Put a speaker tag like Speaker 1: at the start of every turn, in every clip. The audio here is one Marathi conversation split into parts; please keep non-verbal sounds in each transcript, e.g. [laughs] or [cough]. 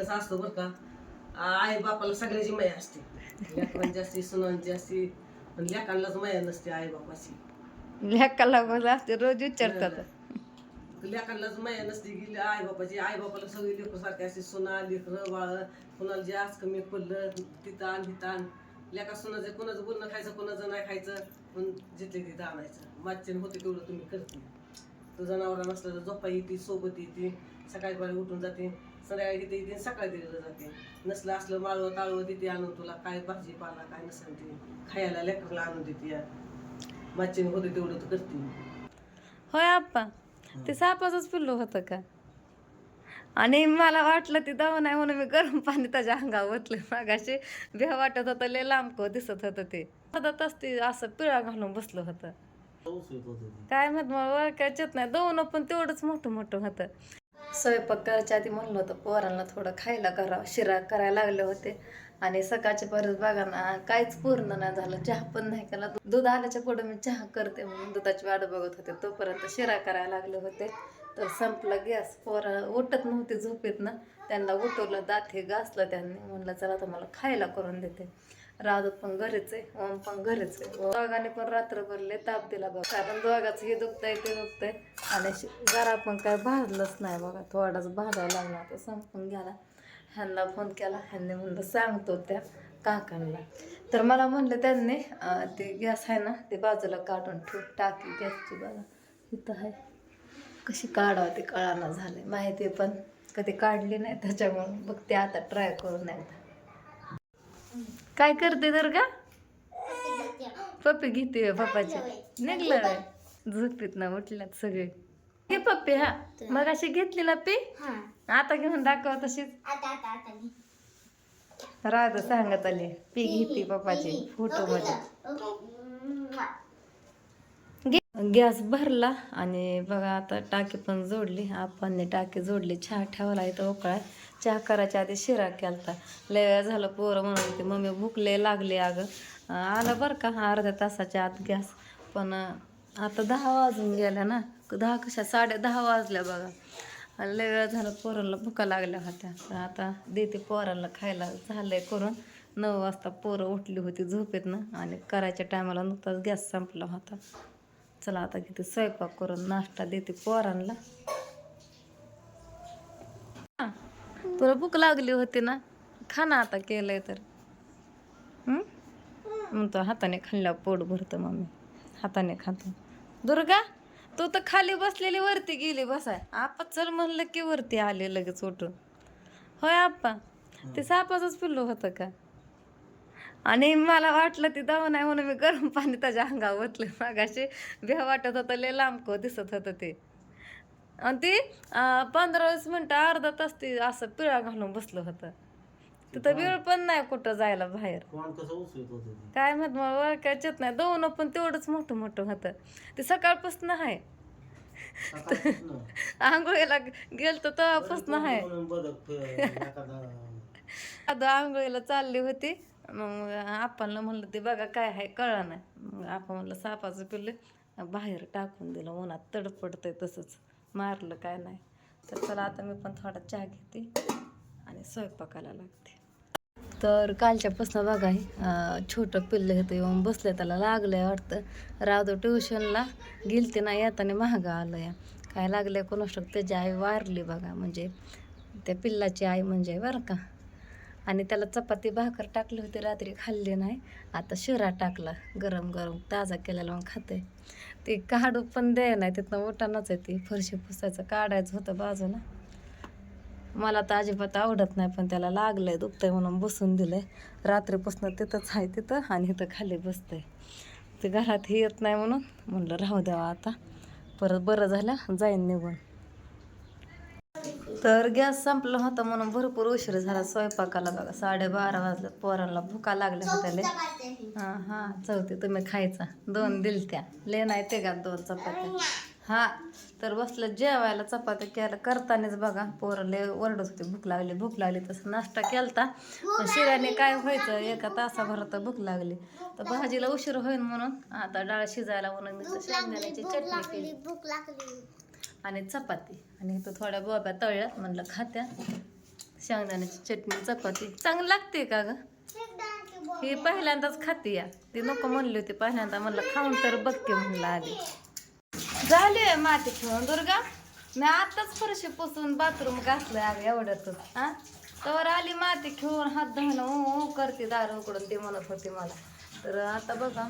Speaker 1: कसं असतं बरं का आई बापाला सगळ्याची माया असते. लेकरांची असते सुनांची असते पण लेकांनाच माया नसते आई बापाची
Speaker 2: लेकाला असते रोज विचारतात.
Speaker 1: लेकांनाच माया नसते की आई बापाची आई बापाला सगळी लेकरं सारखी असते सुना लेकरं बाळ. कुणाला जे आज कमी पडलं तिथं आण तिथं आण. लेका सुनाचं कुणाचं बोलणं खायचं कुणाचं नाही खायचं पण जिथले तिथं आणायचं. मागच्याने होते तेवढं तुम्ही करते. तुझा नवरा नसला तर झोपा येते सोबत येते सकाळी पाळी उठून जाते. संध्याकाळी तिथे येते आणि सकाळी तिथे जाते. नसलं असलं माळवं ताळवं तिथे आणून तुला काय भाजीपाला काय नसेल ते खायला लेकरला आणून देते मागच्याने होते तेवढं तू करते
Speaker 2: होय आप्पा ते सापाचंच पिल्लू होतं का? आणि मला वाटलं ते दवा नाही म्हणून मी गरम पाणी त्याच्या अंगावर ओतलं. मागाशी भेव वाटत होतं लय लांबक दिसत होतं ते. हातातच ते असं पिळा घालून बसलं होतं. काय माहीत मला ओळखायच येत नाही. दोन पण तेवढंच मोठं मोठं होतं. स्वयंपाक करायच्या आधी म्हणलं होतं पोरांना थोडं खायला करावं शिरा करायला लागले होते. आणि सकाळच्या परत बघा ना काहीच पूर्ण नाही झालं. चहा पण नाही केला. दूध आल्याच्या पुढे मी चहा करते म्हणून दुधाची वाट बघत होते. तोपर्यंत शिरा करायला लागले होते. तर संपला गॅस. पोरा उठत नव्हती झोपेत ना त्यांना उठवलं दात हे घासलं त्यांनी. म्हणलं चला तर मला खायला करून देते. राधू पण घरीच आहे ओम पण घरीच आहे. दोघांनी पण रात्रभरले ताप दिला बघा. कारण दोघाचं हे दुखतंय ते दुखतंय. आणि शि- जरा पण काय भाजलंच नाही बघा. थोडाच भाजायला लागला. आता संपून गेला. ह्यांना फोन केला. ह्यांनी म्हणलं सांगतो त्या काकांना. तर मला म्हणलं त्यांनी ते गॅस आहे ना ते बाजूला काढून ठेव. टाकी गॅसची बघा. इथं आहे. कशी काढावं ते कळाना झालं माहिती आहे पण. कधी काढली नाही त्याच्यामुळे. बघते आता ट्राय करून एकदा. काय करते तर का? पप्पी घेते पप्पाची. निघलं झोपीत ना उठल्यात सगळे. हे पप्पी हा. मग अशी घेतली ना पी? आता घेऊन दाखव तशीच. राधा सांगत आली. पी घेतली पप्पाची. फोटो मध्ये. गॅस भरला आणि बघा आता टाकी पण जोडली. आपण टाकी जोडली. चहा ठेवला इथं उकळा चहा करायच्या आधी शिरा केलता. लय वेळ झालं पोरं म्हणून ते मम्मी भुकले लागले लागली अगं. आलं बरं का अर्ध्या तासाच्या आत गॅस. पण आता दहा वाजून गेल्या ना. दहा कशा? साडे दहा वाजल्या बघा. लय वेळ झालं पोरांना भुका लागल्या होत्या. तर आता देते पोरांना खायला. झालंय करून. नऊ वाजता पोरं उठली होती झोपेत ना आणि करायच्या टायमाला नुकताच गॅस संपला होता. चला आता किती स्वयंपाक करून नाश्ता देते पोरांना. तुला भूक लागली होती ना? खाना आता केलंय तर. म्हणतो मग तो हाताने खाल्ला पोट भरतं मम्मी. हाताने खातो. दुर्गा तू तर खाली बसलेली वरती गेली बसाय आपा चल म्हणलं की वरती आले लगेच उठून. होय आप्पा ते सापाचंच पिल्लू होतं का? आणि मला वाटलं ते दवा नाही म्हणून मी गरम पाणी त्याच्या अंगावर ओतलं. मागाशी भेव वाटत होतं लय लांबक दिसत होतं ते. आणि ते पंधरा वीस मिनटं अर्धा तास ते असं पिळा घालून बसलं होतं. तिथं वेळ पण नाही कुठं जायला बाहेर? काय माहीत मला ओळखायच येत नाही. दोन पण तेवढंच मोठं मोठं होतं. ते सकाळपासून आहे. आंघोळीला गेल तर तेव्हापासून आहे. [laughs] आंघोळीला चालली होती. मग आपणला म्हणलं ते बघा काय आहे कळा नाही मग आपण म्हणलं सापाचं पिल्लं बाहेर टाकून दिलं उन्हात तडपडतंय तसंच. मारलं काय नाही. तर चला आता मी पण थोडा चहा घेते आणि स्वयंपाकाला लागते. तर कालच्यापासून बघा हे, छोटं पिल्लं घेतं येऊन बसलं त्याला लागलंय वाटतं. राधो ट्युशनला गेलते ना येताना महागा आलं या काय लागलंय कोणास त्याची आई वारली बघा. म्हणजे त्या पिल्लाची आई म्हणजे बरं का. आणि त्याला चपाती भाकर टाकली होती रात्री खाल्ली नाही. आता शिरा टाकला गरम गरम ताजा केलेला मग खाते. ते काढू पण द्याय नाही तिथनं उठानच आहे ती. फरशी पुसायचं काढायचं होतं बाजूला मला तर अजिबात आवडत नाही पण त्याला लागलंय दुखतंय म्हणून बसून दिलंय. रात्रीपासून तिथंच आहे तिथं आणि इथं खाली बसतंय. ते घरात हे येत नाही म्हणून म्हणलं राहू द्यावा आता. परत बरं झालं जाईन निघून. तर गॅस संपला होता म्हणून भरपूर उशीर झाला. स्वयंपाकाला बघा साडेबारा वाजलं. पोरांना भुका लागल्या होत्या लय. हां हां चौथी तुम्ही खायचा. दोन दिलत्या. ले नाही ते का दोन चपात्या? हा तर बसलं जेवायला चपात्या केल्या. करतानाच बघा पोरं लय ओरडत होते. भूक लागली भूक लागली. तसं नाश्ता केलता. पण शिऱ्याने काय व्हायचं? एका तासाभरात भूक लागली. तर भाजीला उशीर होईल म्हणून आता डाळ शिजायला म्हणून मी तर शेंगदाण्याची चटणी केली. आणि चपाती. आणि इथं थोड्या बोब्या तळल्या म्हणलं खात्या. शेंगदाण्याची चटणी चपाती. चांगली लागते का ग? ही पहिल्यांदाच खाते या. ती नको म्हणली होती पहिल्यांदा. म्हणलं खाऊन तर बघते म्हणलं आधी. झाली माती खेळून दुर्गा. मी आताच फरशी पुसून बाथरूम घातलंय अगं एवढ्यातच हा? तर आली माती खेळून हात धुणं करते दार उकडून ते म्हणत होते मला. तर आता बघा.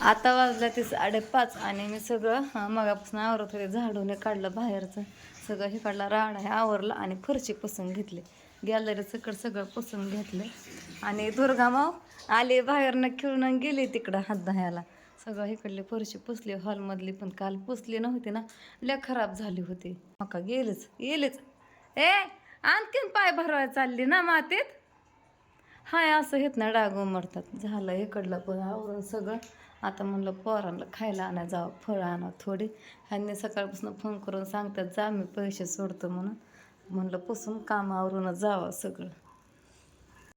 Speaker 2: आता वाजलं ते साडेपाच आणि मी सगळं मगापासून आवरत होते झाडून काढलं बाहेरचं. सगळं हे काढलं राड आहे आवरलं आणि फरशी पुसून घेतली. गॅलरी सकड सगळं पुसून घेतलं. आणि दुर्गा आले बाहेरनं खेळून गेले तिकडं हात धायला सगळं इकडली फरशी पुसली हॉलमधली पण काल पुसली नव्हती ना. लय खराब झाली होती. मका गेलीच गेलीच. ए आणखीन पाय भरवायला चालली ना मातीत? हाय असं हेत ना डाग उमरतात. झालं इकडलं पण आवरून सगळं. आता म्हणलं पोरांना खायला आणा जावं फळं आणा थोडी. ह्यांनी सकाळपासून फोन करून सांगतात जा मी पैसे सोडतो म्हणून. म्हणलं पुसून कामावरूनच जावं सगळं.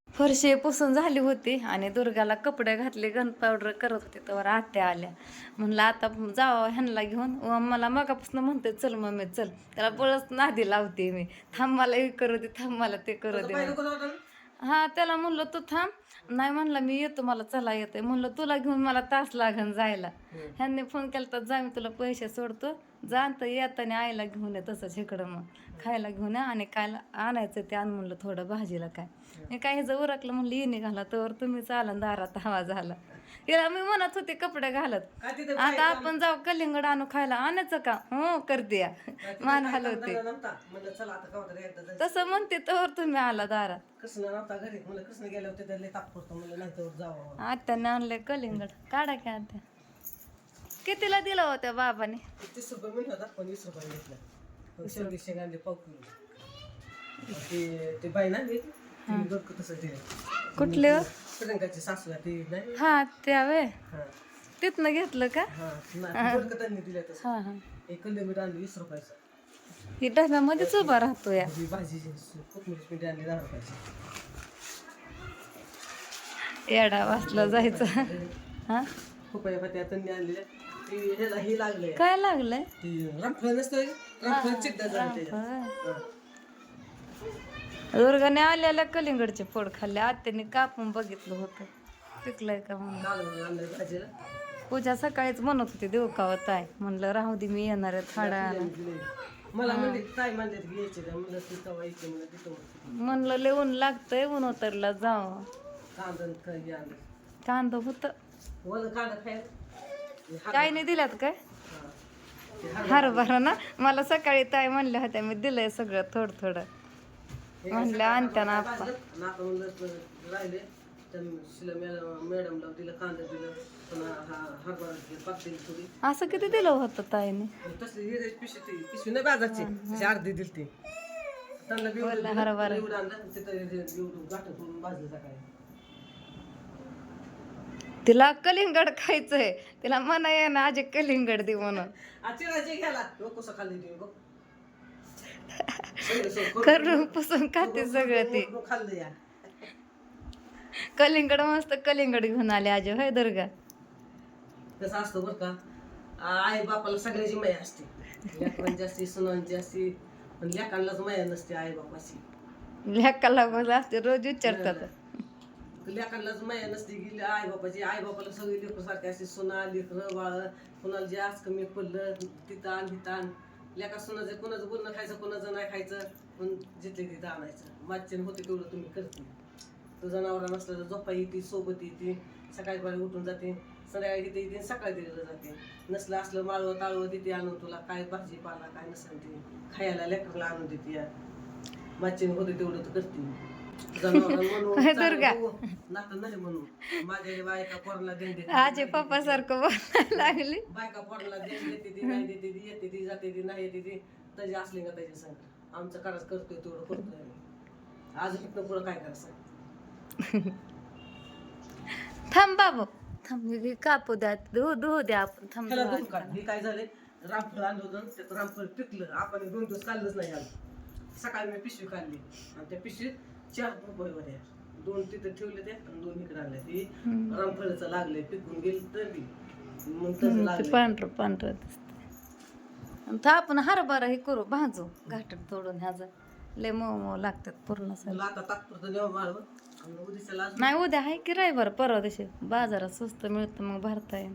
Speaker 2: फरशी पुसून झाली होती आणि दुर्गाला कपडे घातले गन पावडर करत होते तर आत्या आल्या. म्हणलं आता जावं ह्यांना घेऊन. व मला मगापासून म्हणते चल मम्मी चल. त्याला बळच नादी लावते मी. थांब मला हे करू दे थांब मला ते करू दे. हा त्याला म्हणलं तू थांब. नाही म्हणलं मी येतो मला चला येते म्हणलं तुला घेऊन मला तास लागन जायला. ह्यांनी फोन केला तर जा मी तुला पैसे सोडतो. जा तर येताना आईला घेऊन ये तसंच इकडं मग. खायला घेऊन ये आणि काय आणायचं ते आण म्हणलं थोडं भाजीला काय. मी काय ह्याचं उरकलं म्हणलं ये निघाला तर तुम्ही चाला दारात हवा झाला. तिला मी म्हणत होते कपडे घालत. आता आपण जाऊ कलिंगड आणू खायला. आणायचं का? हो करते या. मान हलवते. तसं म्हणते तर तुम्ही आला दारात.
Speaker 1: कृष्ण गेले होते
Speaker 2: आत्याने आणले कलिंगड. काढा की आत्या. कितीला दिलं होत्या बाबाने?
Speaker 1: तीस रुपये मिळत होता पण वीस रुपये घेतला शेवटी शेंगांडे पाव किलो. ते ते बाई ना मी तसं ते
Speaker 2: कुठले? हो?
Speaker 1: प्रियंकाची सासू आहे ती नाही.
Speaker 2: हा त्या वे
Speaker 1: हा.
Speaker 2: तिथनं घेतलं का?
Speaker 1: हा नाही दोडकं त्यांनी दिलं तसं.
Speaker 2: हा हा.
Speaker 1: एक किलोमीटर आणली वीस रुपयाचं.
Speaker 2: ही डब्यामध्येच उभा राहतो या.
Speaker 1: ही भाजीची कोथमीर पिंडी आणली दहा रुपयाची.
Speaker 2: येडा वाचला जायचं. हा.
Speaker 1: त्यांनी आणलेल्या. ही लागले
Speaker 2: काय लागलंय.
Speaker 1: हा.
Speaker 2: दुर्गाने आल्याला कलिंगडचे फोड खाल्ले. आत्याने कापून बघितलं होतं. पिकलंय का म्हणून? पूजा सकाळीच म्हणत होती देऊ का होत आहे म्हणलं राहू दे मी येणार आहे थाडा.
Speaker 1: मला म्हणले
Speaker 2: लय ऊन लागतंय ऊन उतरला जावं.
Speaker 1: कांदा
Speaker 2: होतं.
Speaker 1: कांदा खायला. हे हा-
Speaker 2: काय नाही दिल्यात काय?
Speaker 1: हा. हा-
Speaker 2: हरभरा ना? मला सकाळी ताई म्हणल्या होत्या मी दिलंय सगळं थोडं थोडं.
Speaker 1: हे
Speaker 2: म्हणलं आणत्या ना
Speaker 1: हा थोडी.
Speaker 2: असं किती दिलं होतं ताईने?
Speaker 1: तशी अर्धी दिलं,
Speaker 2: हरभरा.
Speaker 1: एवढं आणलं तिथं एवढं गाठं करून भाजलं सकाळी
Speaker 2: तिला कलिंगड खायचंय. तिला म्हणा ये ना आजी कलिंगड दे म्हणून.
Speaker 1: बघ.
Speaker 2: करून पुसून खाते सगळं ते.
Speaker 1: करून खाल्लं या.
Speaker 2: कलिंगड मस्त कलिंगड घेऊन आले आजी होय दुर्गा?
Speaker 1: कसं असतं बरं का आई बापाला सगळ्याची माया असते. लेकरांची असते सुनांची असते पण लेकांनाच माया नसते आई बापाची.
Speaker 2: लेकाला असते रोज विचारतात.
Speaker 1: लेकांनाच माया नसते गेली. आई बापाची आई बापाला सगळी लेकरं सारखी अशी सुना लेकरं बाळ कुणाला आज कमी पडलं तिथं आण तिथं आण. लेका सुनाचं कुणाचं बोलणं खायचं कुणाचं नाही खायचं पण जिथले तिथं आणायचं. मागच्याने होते तेवढं तुम्ही करते तो जनावरा नसलं तर झोपा येते सोबत येते सकाळी पारी उठून जाते संध्याकाळी तिथे येते सकाळी दिलं जाते. नसलं असलं माळवं ताळवं तिथे आणून तुला काय भाजीपाला काय नसेल ते खायला लेकरला आणून देते या मागच्याने होते तेवढं तर करते
Speaker 2: दुर्गा? आजी पप्पा सारखं बोलायला लागली.
Speaker 1: बायका पोराला देते ती नाही देते ती येते ती जाते ती नाही येते ती त्याची असली का त्याच्या संग? आमचं करायचं करतोय तेवढं करतोय आज इथनं पुढं काय करायचं?
Speaker 2: थांब बाबू. थांब कापू द्या धुवू धुवू द्या आपण. थांब
Speaker 1: हे काय झाले? रामफळ आणलं होतं त्यात रामफळ पिकलं. आपण दोन दिवस काढलंच नाही आलं सकाळी मी पिशवी काढली. आणि त्या पिशवीत चार रुपये होत्या दोन तिथे ठेवले ते आणि दोन इकडे ती
Speaker 2: हम्म.
Speaker 1: रामफळचं लागले पिकून गेली तर. बी मग तसं
Speaker 2: हम्म, ते
Speaker 1: लागले
Speaker 2: पांढरं पांढरं दिसतंय. आणि तर आपण हरभरा हे करू भाजू घाटत तोडून ह्याचा. लय मऊ मऊ लागतात पूर्ण सगळं.
Speaker 1: तुला आता तात्पुरतं नेवा माळव. आणि उद्याच्याला अजून
Speaker 2: नाही उद्या आहे की रविवार परवा दिवशी. बाजारात स्वस्त मिळतं मग भरता येईल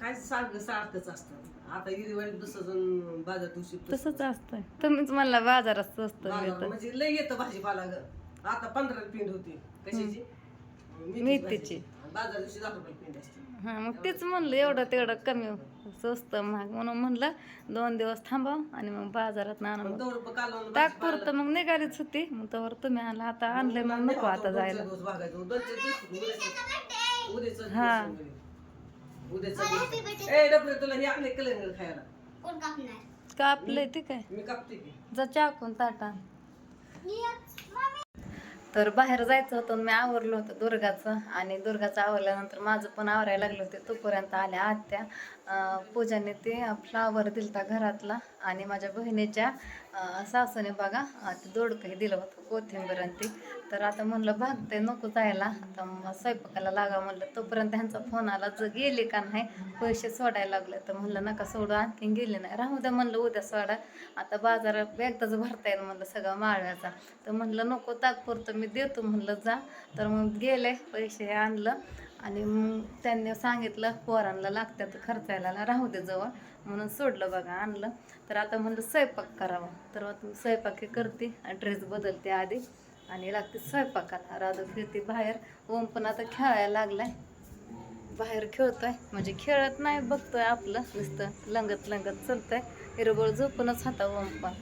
Speaker 1: काय सारखं सारखंच असतं. आता दुसरं बाजार दिवशी
Speaker 2: तसंच असतंय. तुम्हीच म्हणला बाजारात स्वस्त
Speaker 1: बाजार
Speaker 2: मिळतं.
Speaker 1: म्हणजे लय येतं भाजीपाला ग. आता पंधरा पिंड होती. कशाची?
Speaker 2: मेथीची.
Speaker 1: भाजी. बाजार दिवशी दहा रुपये पिंड असते.
Speaker 2: हा मग तेच म्हणलं एवढं तेवढं कमी स्वस्त महाग म्हणून म्हणलं दोन दिवस थांबाव आणि मग बाजारात आणा मग.
Speaker 1: दोन रुपये कालवून
Speaker 2: तात्पुरतं मग निघालीच होती. मग तवर तुम्ही आला आता आणलंय मग नको आता जायला.
Speaker 1: दिवस भागायचं. दोनचे दिवस उद्याचं
Speaker 2: हा.
Speaker 1: उद्याचं ए डबरे तुला हे आणले कलंगड खायला.
Speaker 2: कापलंय ते काय?
Speaker 1: मी कापते की.
Speaker 2: जा चाकून ताटा तर बाहेर जायचं होतं मी आवरलं होतं दुर्गाचं. आणि दुर्गाचं आवरल्यानंतर माझं पण आवरायला लागलं होते. तोपर्यंत आल्या आत्या. पूजाने ते फ्लावर दिलता घरातला आणि माझ्या बहिणीच्या सासूने बघा आता ते दोडकंही दिलं होतं कोथिंबीर आणि ती तर आता म्हणलं भागते नको जायला. आता मग स्वयंपाकाला लागा म्हणलं. तोपर्यंत ह्यांचा फोन आला जर गेले का नाही पैसे सोडायला लागले तर म्हणलं नका सोडू आणखीन गेले नाही. राहू द्या म्हणलं उद्या सोडा. आता बाजारात एकदाच भरता येईल म्हणलं सगळं माळव्याचा. तर म्हणलं नको तात्पुरतं मी देतो. म्हणलं जा. तर मग गेले पैसे आणलं. आणि मग त्यांनी सांगितलं पोरांना लागतात खर्चायला राहू दे जवळ. म्हणून सोडलं बघा आणलं. तर आता म्हणलं स्वयंपाक करावा. तर स्वयंपाक करते आणि ड्रेस बदलते आधी. आणि लागते स्वयंपाकाला. राधू फिरते बाहेर. ओम पण आता खेळायला लागलाय. बाहेर खेळतोय. म्हणजे खेळत नाही बघतोय आपलं. नुसतं लंगत लंगत चालतंय. हिरबळ झोपूनच हाता ओम पण.